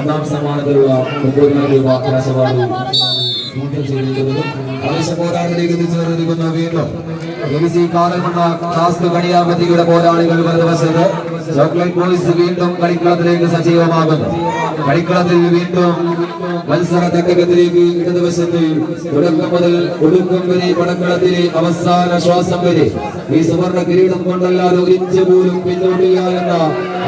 ഒന്നാം സ്ഥാനത്തുള്ള എത്തിച്ചേർന്നിരിക്കുന്ന വീണ്ടും പോരാളികൾ ചോക്ലേറ്റ് ബോയ്സ് വീണ്ടും കളിക്കളത്തിലേക്ക് സജീവമാകുന്നു. കളിക്കളത്തിൽ വീണ്ടും മത്സര തക്കത്തിലേക്ക് ഇടതുവശത്ത് തുടക്കം മുതൽ ഒടുക്കം വരെ പടക്കളത്തിലെ അവസാന ശ്വാസം വരെ ഈ സുവർണ കിരീടം കൊണ്ടല്ലാതെ ഒരിച്ച് പോലും പിന്നോട്ടില്ല എന്ന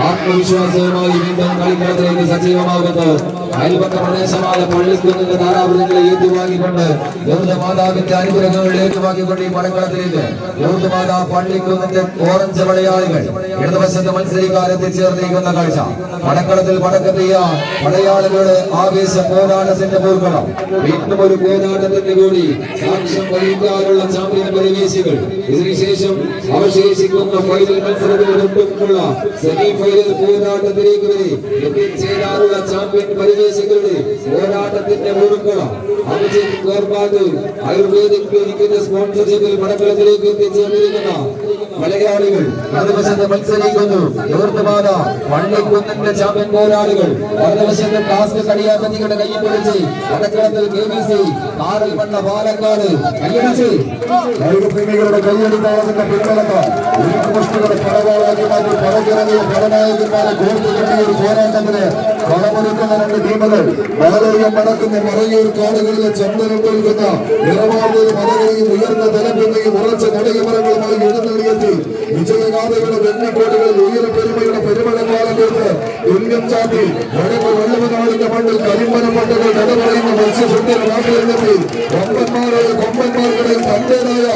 ആത്മവിശ്വാസവുമായി വീണ്ടും കളിക്കളത്തിലേക്ക് സജീവമാകുന്നു അയൽപക്ക പ്രദേശമായ പള്ളിക്കുന്നിന്റെ താരാപുരങ്ങളെ ഏറ്റുവാങ്ങിക്കൊണ്ട് യൗദമാതാവിന്റെ അനുഗ്രഹങ്ങൾ ഏറ്റുവാങ്ങിക്കൊണ്ട് ഈ പടക്കളത്തിലേക്ക് യൗദമാതാ പള്ളിക്കുന്നിന്റെ ഓറഞ്ച് മലയാളികൾ ഇടതുവശത്ത് മത്സരിക്കാൻ ചേർന്നിരിക്കുന്ന കാഴ്ച. പടക്കളത്തിൽ പടക്കെത്തിയ മലയാളികളുടെ ആവേശ പോരാട്ടത്തിന്റെ പൂർക്കണം വീണ്ടും ഒരു പോരാട്ടത്തിന്റെ കൂടി സാക്ഷ്യം വഹിക്കാനുള്ള ചാമ്പ്യൻ പരിവേശികൾ. ഇതിനുശേഷം അവശേഷിക്കുന്ന ഫൈനൽ മത്സരത്തിൽ സെമി ഫൈനൽ പോരാട്ടത്തിലേക്ക് വരെ എത്തിച്ചേരാനുള്ള ചാമ്പ്യൻ പരിവേശികളുടെ പോരാട്ടത്തിന്റെ മുറുക്കണം അഭിജിത് ഗോർബാദ് ആയുർവേദിക് ക്ലിനിക്കിന്റെ സ്പോൺസർഷിപ്പിൽ പടക്കളത്തിലേക്ക് എത്തിച്ചേർന്നിരിക്കുന്ന മലയാളികൾ മറുവശത്ത് മത്സരിക്കുന്നു. യോർത്തുമാത പള്ളിക്കുന്നിന്റെ ചാമ്പ്യൻ പോരാളികൾ മറുവശത്ത് ടാസ്ക് കടിയാപതിയുടെ കൈ പിടിച്ച് വടക്കളത്തിൽ കെ ബി സി കാറിൽ വന്ന പാലക്കാട് കൈയടിച്ച് കായികപ്രേമികളുടെ കൈയടിത്താളത്തിന്റെ പിൻബലത്ത് ഉരുക്കുമുഷ്ടികളുടെ പടവാളാക്കി മാറ്റി പടകിറങ്ങിയ പടനായകന്മാരെ കോർത്തു കിട്ടിയ ഒരു പോരാട്ടത്തിന് കളമൊരുക്കുന്ന രണ്ട് ടീമുകൾ ബാലയം നടക്കുന്ന മറയൂർ കാടുകളിലെ ചന്ദനം കൊൽക്കുന്ന നിറമാർന്ന മലകളെയും ഉയർന്ന തലപ്പിന്നെയും ഉറച്ച നെടുകമരങ്ങളുമായി എഴുന്നള്ളിയെത്തി. വിജയഗാഥയുടെ വെണ്ണിക്കോടുകളിൽ ഉയരപ്പെരുമയുടെ പെരുമഴക്കാലം തീർത്ത് തുല്യം ചാത്തി വടക്ക് വെള്ളവനാളിന്റെ മണ്ണിൽ കരിമ്പനം പണ്ടുകൾ കഥ പറയുന്ന മത്സ്യസുന്ദര നിന്നെത്തി കൊമ്പന്മാരായ തന്റേതായ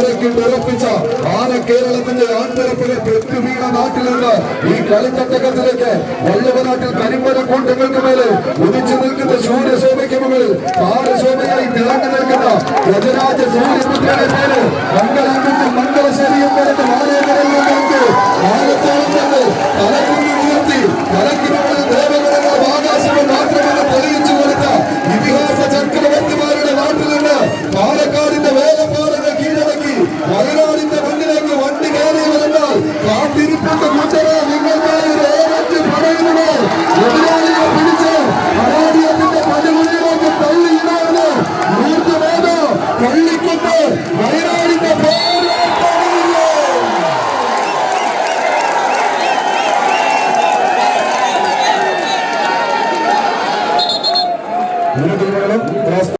അരക്കിട്ട് ഉറപ്പിച്ച ആന കേരളത്തിന്റെ ആൺപിറപ്പിനെ പെറ്റുവീണ നാട്ടിൽ നിന്ന് ഈ കളിത്തട്ടകത്തിലേക്ക് വല്ലവനാട്ടിൽ കരിമ്പര കൂട്ടങ്ങൾക്ക് മേലെ ഉദിച്ചു നിൽക്കുന്ന സൂര്യശോഭയ്ക്ക് മുകളിൽ താരശോഭയായി തിളങ്ങി നിൽക്കുന്ന ഗജരാജ സൂര്യപുത്രനെ മേലെ Bunu duyuralım.